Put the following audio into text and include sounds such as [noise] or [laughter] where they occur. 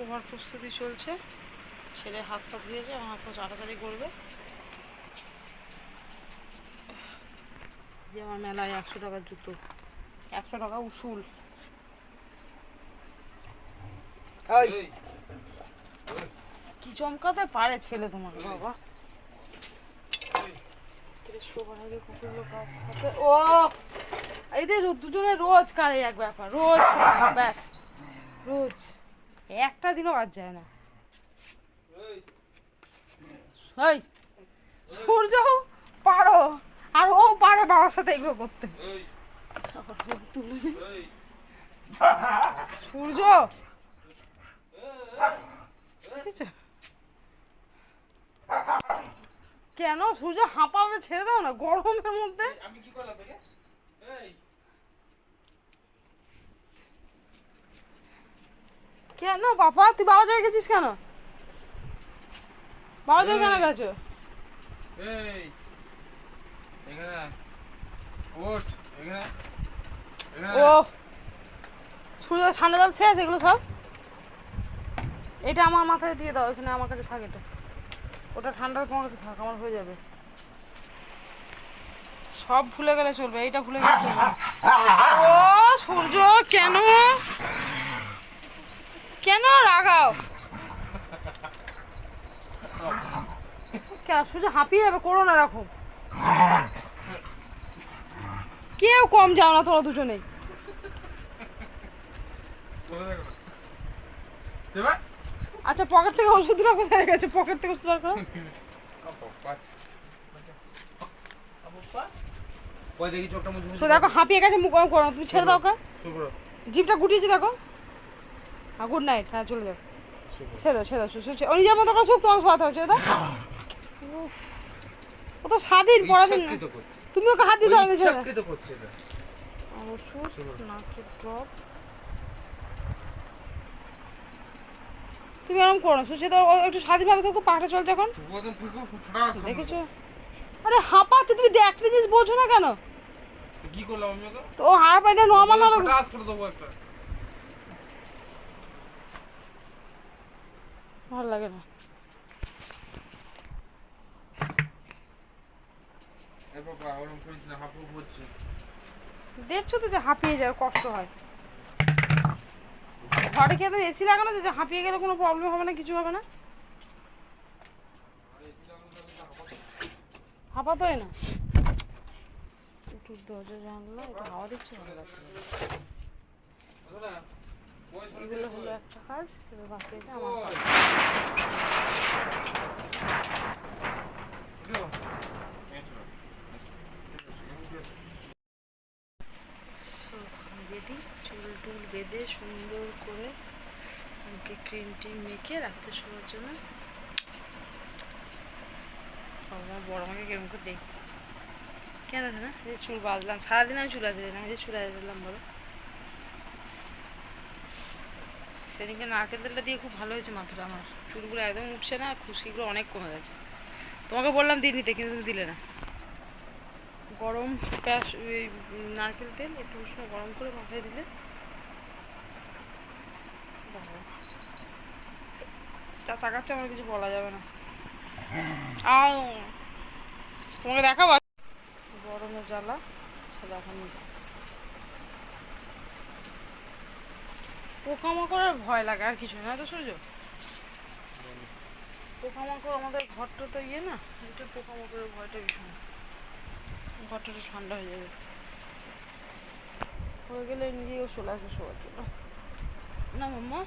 শোবার প্রস্তুতি চলছে। ছেলে হাত পা ধুয়েছে আমার হাত পা তাড়াতাড়ি করবে যে আমার মেলায় একশো টাকার জুতো। একশো টাকা উসুল। কি চমকাতে পারে ছেলে তোমার বাবা? শোবার আগে কতগুলো কাজ থাকে। ও! এদের দুজনে রোজ কারে এক ব্যাপার রোজ ব্যাস। রোজ। একটা দিনও বাদ যায় না। সূর্য পারো। আর ও পারে বাবার সাথে এগুলো করতে। সূর্য। কেন সূর্য হাঁপাবে ছেড়ে দাও না গরমের মধ্যে? আমি কি করলাম তোকে এই কেন? বাবা তুই বাবা জায়গায় গেছিস কেন? বাবা জায়গায় কেন গেছো? এই এখানে ওঠ এখানে এখানে ও সূর্য ঠান্ডা জল ছেড়ে এগুলো সব? এটা আমার মাথায় দিয়ে দাও এখানে আমার কাছে থাক এটা। ওটা ঠান্ডা তোমার কাছে থাক আমার হয়ে যাবে। সব ভুলে গেলে চলবে এইটা ভুলে গেলে চলবে [laughs] ও সূর্য কেন? কেন রাগাও? কেন সূর্য হাঁপিয়ে যাবে করো না এরকম। কেউ কম যাও না তোরা দুজনেই। আচ্ছা পকেট থেকে ওষুধটা কোথায় গেছে? পকেট থেকে ওষুধ ওই দেখি হাঁপিয়ে গেছে মুখ করো। তুমি ছেড়ে দাও করো জিপটা গুটিয়েছে দেখো। হ্যাঁ গুড নাইট হ্যাঁ চলে যাও। ছেড়ে দাও ছেড়ে দাও ও নিজের মতো করে শুক তোমাকে শোয়াতে হবে ছেড়ে দাও। ও তো স্বাধীন পরাধীন তুমি ওকে হাত দিতে হবে ছেড়ে ইচ্ছাকৃত করছে ওষুধ নাকের ড্রপ তুমি এরকম করো সে তো একটু স্বাধীনভাবে থাকো পাটা চলছে এখন। দেখেছ? আরে হাঁপাচ্ছে তুমি একটা জিনিস বোঝো না কেন? কি করলাম আমি তো হাড় নর্মাল ফুটা করে দেবো একটা। ভালো লাগে না। দেখছ তো যে হাঁপিয়ে যায় কষ্ট হয়। ঘরে কি এত এসি লাগানো যে হাঁপিয়ে গেলে কোনো প্রবলেম হবে না কিছু হবে না? হাঁপাতে হয় না। একটু দরজা জানলা একটু হাওয়া দিচ্ছে ভালো লাগছে একটা কাজ এবার বাকি আছে চুল টুল বেঁধে সুন্দর করে মুখে ক্রিম টিম মেখে রাখতে শোয়ার জন্য আমার বড় আমাকে কেরম করে দেখছি কেন না যে চুল বাঁধলাম সারাদিন আমি চুল এই যে চুল আজরালাম বলো। সেদিনকে নারকেল তেলটা দিয়ে খুব ভালো হয়েছে মাথাটা আমার। চুলগুলো একদম উঠছে না আর খুশকিগুলো অনেক কমে গেছে। তোমাকে বললাম দিয়ে নিতে, কিন্তু তুমি দিলে না। গরম প্যাস নারকেল তেল একটু উষ্ণ গরম করে মাথায় দিলে। তা তাকাচ্ছে আমার, কিছু বলা যাবে না। আও তোমাকে দেখাবো? গরমে জ্বালা ছেলে এখন নিচে পোকামাকড়ের ভয় লাগে, আর কিছু না তো সূর্য? পোকামাকড় আমাদের ঘরটা তো ইয়ে না এটা পোকামাকড়ের ভয়টা ভীষণ। ঘরটা তো ঠান্ডা হয়ে যাবে। হয়ে গেলে নিজেও চলে আসবে শোয়ার জন্য। না মাম্মা।